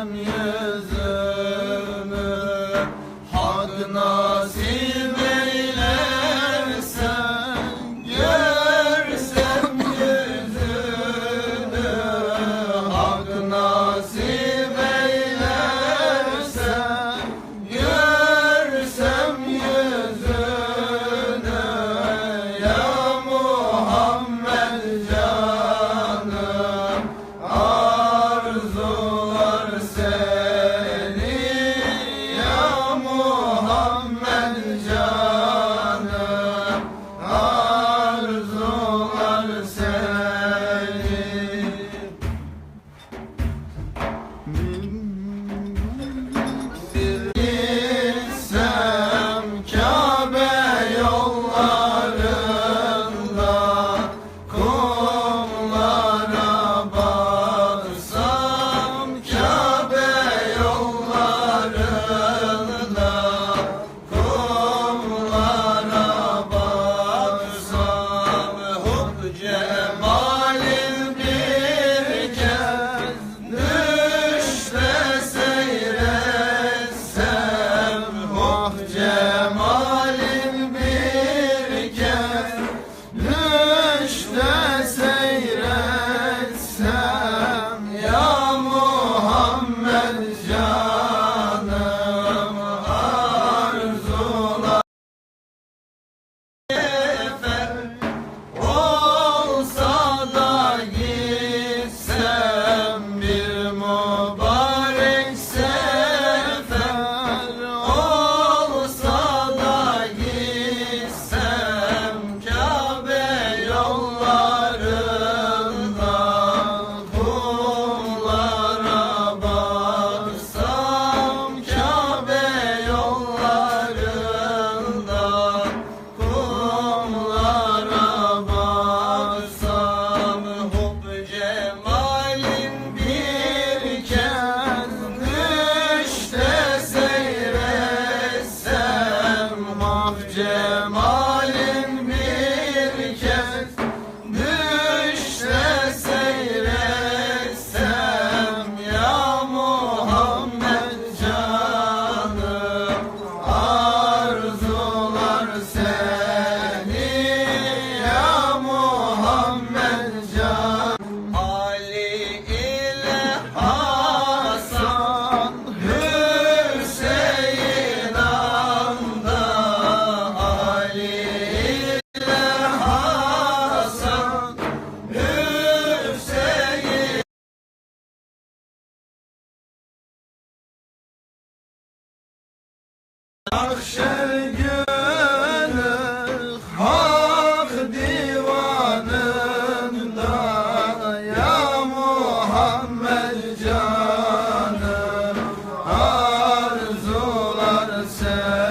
Alem Yeah. Akşer günü hak divanında ya Muhammed canım arzular seni